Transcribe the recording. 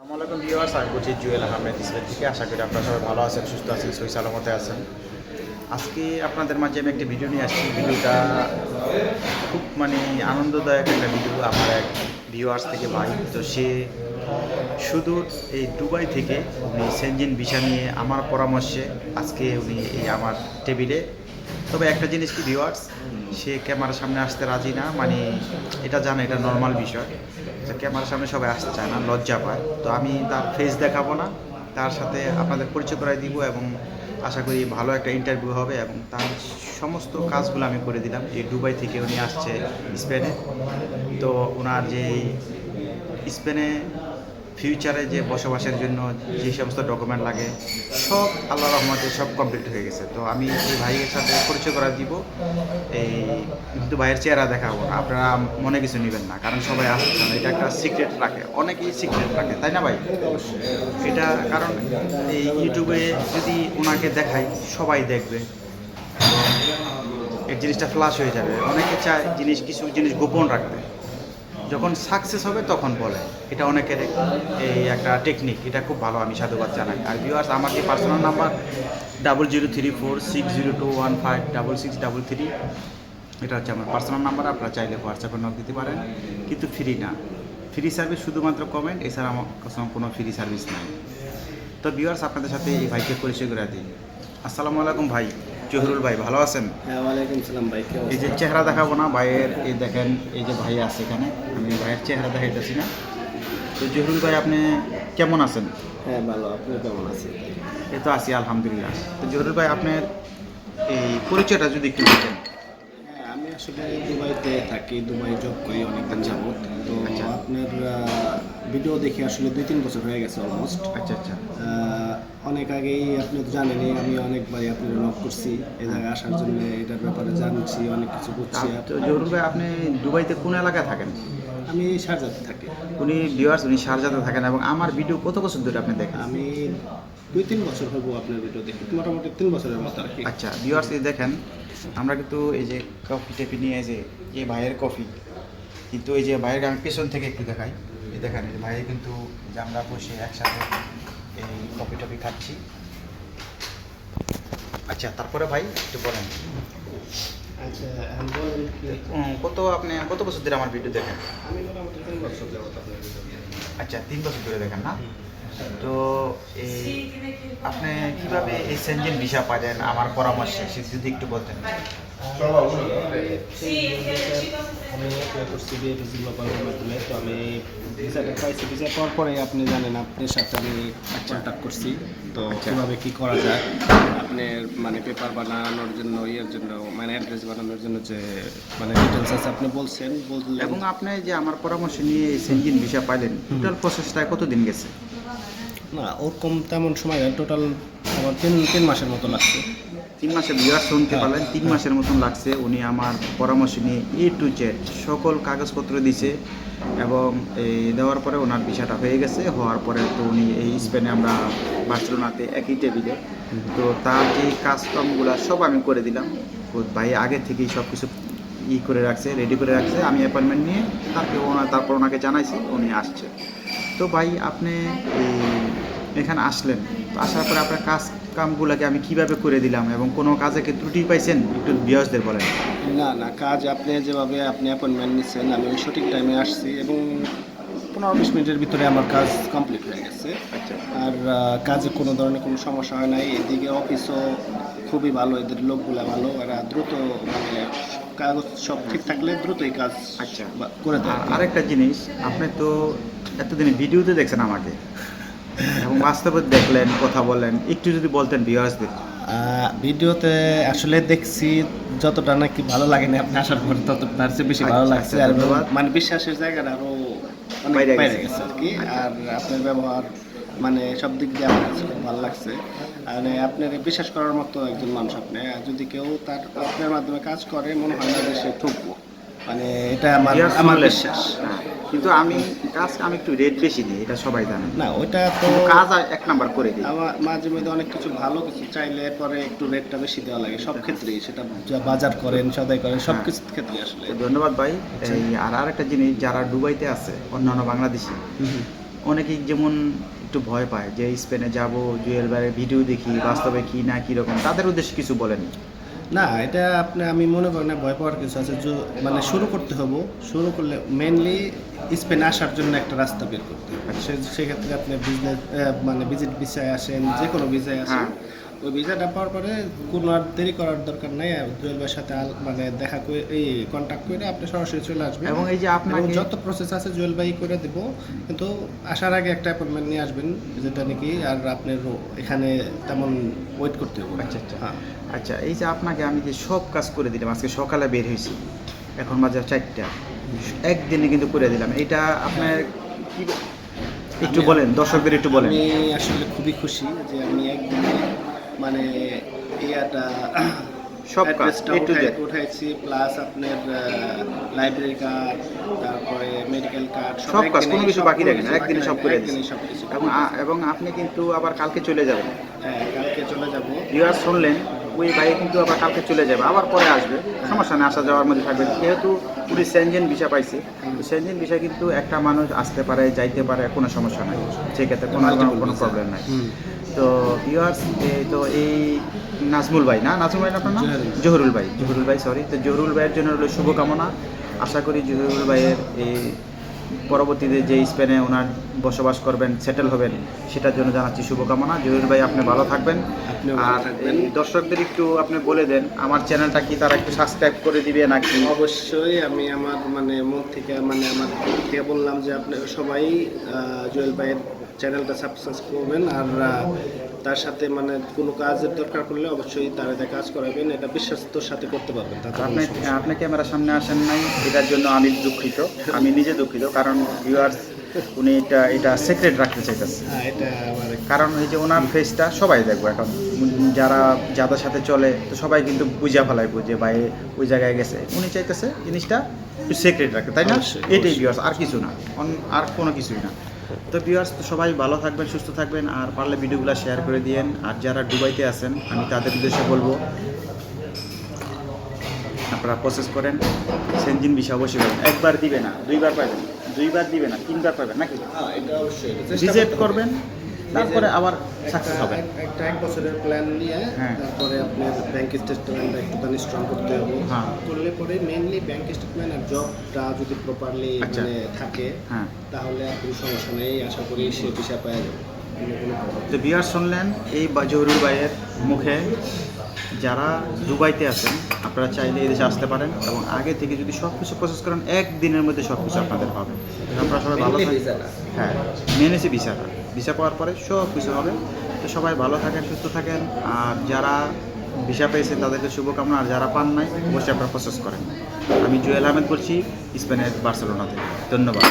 আসসালামাইকুম ভিউয়ার্স, আমি বলছি জুয়েল আহমেদ থেকে। আশা করি আপনারা সবাই ভালো আছেন, সুস্থ আছেন সই সালামতে আছেন। আজকে আপনাদের মাঝে আমি একটা ভিডিও নিয়ে আসছি। ভিডিওটা খুব মানে আনন্দদায়ক একটা ভিডিও আমার এক ভিউয়ার্স থেকে ভাই। তো সে শুধু এই দুবাই থেকে উনি সেনজিন ভিসা নিয়ে আমার পরামর্শে আজকে উনি এই আমার টেবিলে। তবে একটা জিনিস কি ভিউয়ার্স, সে ক্যামেরার সামনে আসতে রাজি না মানে এটা জানে, এটা নর্মাল বিষয়। ক্যামেরার সামনে সবাই আসতে চায় না, লজ্জা পায়। তো আমি তার ফেস দেখাবো না, তার সাথে আপনাদের পরিচয় করাই দিব এবং আশা করি ভালো একটা ইন্টারভিউ হবে এবং তার সমস্ত কাজগুলো আমি করে দিলাম। যে দুবাই থেকে উনি আসছে স্পেনে। তো ওনার যে স্পেনে ফিউচারে যে বসবাসের জন্য যে সমস্ত ডকুমেন্ট লাগে, সব আল্লাহ রহমতে সব কমপ্লিট হয়ে গেছে। তো আমি এই ভাইয়ের সাথে পরিচয় করা দিব। এই কিন্তু ভাইয়ের চেহারা দেখাবো, আপনারা মনে কিছু নেবেন না, কারণ সবাই আসছে না। এটা একটা সিক্রেট রাখে, অনেকেই সিক্রেট রাখে, তাই না ভাই? এটা কারণ এই ইউটিউবে যদি ওনাকে দেখাই, সবাই দেখবে। এই জিনিসটা ফ্লাশ হয়ে যাবে। অনেকে চায় জিনিস, কিছু জিনিস গোপন রাখতে। যখন সাকসেস হবে তখন বলে। এটা অনেকের এই একটা টেকনিক এটা খুব ভালো আমি সাধুবাদ জানাই। আর ভিউয়ার্স আমার যে personal number double zero three four six zero two one five double six double three এটা হচ্ছে আমার পার্সোনাল নাম্বার আপনারা চাইলে হোয়াটসঅ্যাপে নক দিতে পারেন, কিন্তু ফ্রি না। ফ্রি সার্ভিস শুধুমাত্র কমেন্ট এছাড়া আমার কাছে কোনো ফ্রি সার্ভিস নাই। তো ভিউয়ার্স আপনাদের সাথে এই ভাইকে পরিচয় করে দিই। আসসালামু আলাইকুম ভাই। জহুরুল ভাই ভালো আছেন? হ্যাঁ ওয়ালাইকুম সালাম ভাই এই যে চেহারা দেখাবো না ভাইয়ের এই দেখেন এই যে ভাই আছে এখানে আমি ভাইয়ের চেহারা দেখাইতেছি না। তো জহুরুল ভাই আপনি কেমন আছেন? হ্যাঁ ভালো আপনি কেমন আছেন? এই তো আছি আলহামদুলিল্লাহ। তো জহুরুল ভাই আপনার এই পরিচয়টা যদি একটু দিতেন হ্যাঁ আমি আসলে দুবাইতে থাকি দুবাই জব করি অনেকদিন যাবত তো আচ্ছা। আপনার ভিডিও দেখে আসলে দুই তিন বছর হয়ে গেছে অলমোস্ট আচ্ছা আচ্ছা। অনেক আগেই আপনি তো জানেনই আমি অনেকবারই আপনার নক করছি এই জায়গায় আসার জন্য এটার ব্যাপারে জানছি অনেক কিছু করছি তো জহুরুল ভাই আপনি দুবাইতে কোন এলাকায় থাকেন? আমি সারজাতে থাকি। উনি ভিউয়ার্স উনি শারজাতে থাকেন এবং আমার ভিডিও কত বছর ধরে আপনি দেখেন? আমি দুই তিন বছর হব আপনার ভিডিও দেখি মোটামুটি তিন বছরের মতো আর কি। আচ্ছা ভিউয়ার্স এই দেখেন আমরা কিন্তু এই যে কফি টেপি নিয়ে যে এই ভাইয়ের কফি কিন্তু এই যে ভাইয়ের আমি পেছন থেকে একটু দেখাই। এই দেখেন এই ভাইয়ের কিন্তু যে আমরা বসে একসাথে এই কফি টফি খাচ্ছি। আচ্ছা তারপরে ভাই একটু বলেন। আচ্ছা কত আপনি কত বছর ধরে আমার ভিডিও দেখেন? আমি মোটামুটি তিন বছর যাবত আচ্ছা তিন বছর ধরে দেখেন না? তো এই আপনি কীভাবে এই সেনজেন ভিসা পাবেন আমার পরামর্শে সে যদি একটু বলতেন। আমি অ্যাপ্লাই করছি বিয়ে ভিসি গ্লোবালের মাধ্যমে তো আমি ভিসাটা পাইছি। ভিসা পাওয়ার পরে আপনি জানেন আপনার সাথে আমি কন্ট্যাক্ট করছি। তো কীভাবে কী করা যায়? আপনার মানে পেপার বানানোর জন্য ইয়ের জন্য মানে অ্যাড্রেস বানানোর জন্য যে মানে ডিটেলস আছে আপনি বলছেন বললেন। এবং আপনি যে আমার পরামর্শ নিয়ে সেনজিন ভিসা পাইলেন টোটাল প্রসেসটা কতদিন গেছে? না ওরকম তেমন সময় না টোটাল আমার তিন তিন মাসের মতো লাগছে। তিন মাসের বিয়ার শুনতে হ্যাঁ, পারলেন তিন মাসের মতন লাগছে উনি আমার পরামর্শ নিয়ে এ টু জেড সকল কাগজপত্র দিছে এবং এই দেওয়ার পরে ওনার ভিসাটা হয়ে গেছে হওয়ার পরে তো উনি এই স্পেনে আমরা বার্সেলোনাতে একই টেবিলে। তো তার যে কাজকর্মগুলো সব আমি করে দিলাম ভাই আগে থেকেই সব কিছু ই করে রাখছে রেডি করে রাখছে আমি অ্যাপয়েন্টমেন্ট নিয়ে তারপরে ওনার তারপর ওনাকে জানাইছি উনি আসছে। তো ভাই আপনি এখানে আসলেন। আসার পরে আপনার কাজ কামগুলোকে আমি কীভাবে করে দিলাম এবং কোনো কাজে কি ত্রুটি পাইছেন? একটু বিয়সদের বলেন। না না কাজ আপনি যেভাবে আপনি অ্যাপয়েন্টমেন্ট নিচ্ছেন আমি সঠিক টাইমে আসছি এবং পনেরো বিশ মিনিটের ভিতরে আমার কাজ কমপ্লিট হয়ে গেছে। আচ্ছা। আর কাজে কোনো ধরনের কোনো সমস্যা হয় নাই। এদিকে অফিসও খুবই ভালো এদের লোকগুলো ভালো। এরা দ্রুত মানে কাগজ সব ঠিক থাকলে দ্রুতই কাজ আচ্ছা। করে দেয়। আর আরেকটা জিনিস আপনি তো এতদিন ভিডিওতে দেখছেন আমাকে। এবং বাস্তবে দেখলেন কথা বললেন। একটু যদি বলতেন বিয়ার্সদের আহ, ভিডিওতে আসলে দেখছি যতটা নাকি ভালো লাগেনি আপনি আসার পর তত তার চেয়ে বেশি ভালো আচ্ছা, লাগছে। আচ্ছা, আর মানে বিশ্বাসের জায়গাটা আরও অনেক বাইরে গেছে। আর কি। আর আপনার ব্যবহার মানে সব দিক দিয়ে আমার কাছে খুব ভালো লাগছে। মানে আপনার বিশ্বাস করার মতো একজন মানুষ আপনি। যদি কেউ তার আপনার মাধ্যমে কাজ করে মনে হয় না যে সে ঠকবো। মানে এটা আমার আমার বিশ্বাস। কিন্তু আমি কাজ আমি একটু রেট বেশি দিই এটা সবাই জানে। না ওইটা তো কাজ এক নাম্বার করে দিই। আমার মাঝে মধ্যে অনেক কিছু ভালো কিছু চাইলে পরে একটু রেটটা বেশি দেওয়া লাগে সব ক্ষেত্রেই সেটা বাজার করেন সদাই করেন সব হ্যাঁ। কিছুর ক্ষেত্রে আসলে। ধন্যবাদ ভাই। এই আর আরেকটা জিনিস যারা দুবাইতে আছে অন্যান্য বাংলাদেশি অনেকেই যেমন একটু ভয় পায় যে স্পেনে যাব জুয়েল ভিডিও দেখি বাস্তবে কি না কীরকম তাদের উদ্দেশ্যে কিছু বলেন। না এটা আপনি আমি মনে করি না ভয় পাওয়ার কিছু আছে। যে মানে শুরু করতে হবে। শুরু করলে মেনলি স্পেনে আসার জন্য একটা রাস্তা বের করতে হবে। সেক্ষেত্রে আপনি বিজনেস মানে ভিজিট ভিসায় আসেন যে কোনো ভিসায় আসেন। হ্যাঁ। ওই ভিসাটা পাওয়ার পরে কোনো আর দেরি করার দরকার নাই। জুয়েল ভাইয়ের সাথে মানে দেখা করে এই কন্ট্যাক্ট করে আপনি সরাসরি চলে আসবেন। এবং এই যে এবং আপনাকে যত প্রসেস আছে জুয়েল ভাই করে দেব। কিন্তু আসার আগে একটা অ্যাপয়েন্টমেন্ট নিয়ে আসবেন যেটা নাকি আর আপনার এখানে তেমন ওয়েট করতে হবে আচ্ছা, আচ্ছা। হ্যাঁ। আচ্ছা এই যে আপনাকে আমি যে সব কাজ করে দিলাম আজকে সকালে বের হয়েছি। এখন বাজে চারটা। একদিনে কিন্তু করে দিলাম। এটা আপনার কি একটু বলেন দর্শকদের একটু বলেন। আমি আসলে খুবই খুশি যে আমি একদিনে মানে ইয়াটা সব কাজ, উঠাইছি প্লাস আপনার লাইব্রেরি কার্ড তারপরে মেডিকেল কার্ড সব কাজ, কোনো কিছু বাকি রাখেন না, একদিনে সব করে দিছি। সব কিছু এবং এবং আপনি কিন্তু আবার কালকে চলে যাবেন। হ্যাঁ কালকে চলে যাব। ভিউয়ার শুনলেন ওই ভাই কিন্তু আবার কালকে চলে যাবে আবার পরে আসবে সমস্যা নেই আসা যাওয়ার মধ্যে থাকবে। যেহেতু পুরো সেনজেন ভিসা পাইছে সেনজেন ভিসা কিন্তু একটা মানুষ আসতে পারে যাইতে পারে কোনো সমস্যা নাই। সেক্ষেত্রে কোনো Multiple কোনো। প্রবলেম নাই। হুম। তো ভিউয়ার্স তো এই নাজমুল ভাই না? নাজমুল ভাই না আপনার নাম? জহুরুল। জহুরুল ভাই জহুরুল ভাই সরি তো জহুরুল ভাইয়ের জন্য হলো শুভকামনা। আশা করি জহুরুল ভাইয়ের এই পরবর্তীতে যে স্পেনে ওনার বসবাস করবেন সেটেল হবেন সেটার জন্য জানাচ্ছি শুভকামনা। জহুরুল ভাই আপনি ভালো থাকবেন। আর দর্শকদের একটু আপনি বলে দেন আমার চ্যানেলটা কি তারা একটু সাবস্ক্রাইব করে দিবে নাকি? অবশ্যই আমি আমার মানে মন থেকে মানে আমার থেকে বললাম যে আপনারা সবাই জুয়েল ভাইয়ের চ্যানেলটা সাবস্ক্রাইব করবেন। আর তার সাথে মানে কোনো কাজের দরকার পড়লে অবশ্যই তার সাথে কাজ করাবেন এটা বিশ্বস্তর সাথে করতে পারবেন আপনি। আপনি ক্যামেরার সামনে আসেন নাই এটার জন্য আমি দুঃখিত আমি নিজে দুঃখিত কারণ ভিউয়ার্স উনি এটা এটা সিক্রেট রাখতে চাইতেছে হ্যাঁ এটা আমার কারণ এই যে ওনার ফেসটা সবাই দেখব এখন যারা যাদের সাথে চলে তো সবাই কিন্তু বুঝা ফেলাইবো বুঝে ভাই ওই জায়গায় গেছে উনি চাইতেছে জিনিসটা সিক্রেট রাখতে তাই না এটাই। ভিউয়ার্স আর কিছু না আর কোনো কিছুই না তো ভিউয়ার্স সবাই ভালো থাকবেন সুস্থ থাকবেন আর পারলে ভিডিওগুলো শেয়ার করে দিয়েন। আর যারা দুবাইতে আছেন আমি তাদের উদ্দেশ্যে বলব আপনারা প্রসেস করেন। সেনজিন বিষয় অবশ্যই পাবেন। একবার দিবে না দুইবার পাবেন দুইবার দিবে না তিনবার পাবেন নাকি? হ্যাঁ করতে হবে। করবেন। তারপরে আবার সাকসেস হবে একটা এক বছরের প্ল্যান নিয়ে হ্যাঁ। তারপরে আপনার ব্যাংক স্টেটমেন্টটা একটুখানি স্ট্রং করতে হবে হ্যাঁ। করলে পরে মেইনলি ব্যাংক স্টেটমেন্ট আর জবটা যদি প্রপারলি আচ্ছা। মানে থাকে হ্যাঁ তাহলে আপনি সমস্যা নেই আশা করি সে বিষয় পাওয়া যাবে তো বিয়ার শুনলেন এই জহুরুল ভাইয়ের মুখে যারা দুবাইতে আছেন আপনারা চাইলে এই দেশে আসতে পারেন এবং আগে থেকে যদি সব কিছু প্রসেস করেন একদিনের মধ্যে সব কিছু আপনাদের হবে আপনারা সবাই ভালো হ্যাঁ মেনেছি ভিসাটা ভিসা পাওয়ার পরে সব কিছু হবে। তো সবাই ভালো থাকেন সুস্থ থাকেন। আর যারা ভিসা পেয়েছেন তাদেরকে শুভকামনা। আর যারা পান নাই অবশ্যই আপনারা প্রসেস করেন। আমি জুয়েল আহমেদ বলছি স্পেনের বার্সেলোনা থেকে ধন্যবাদ।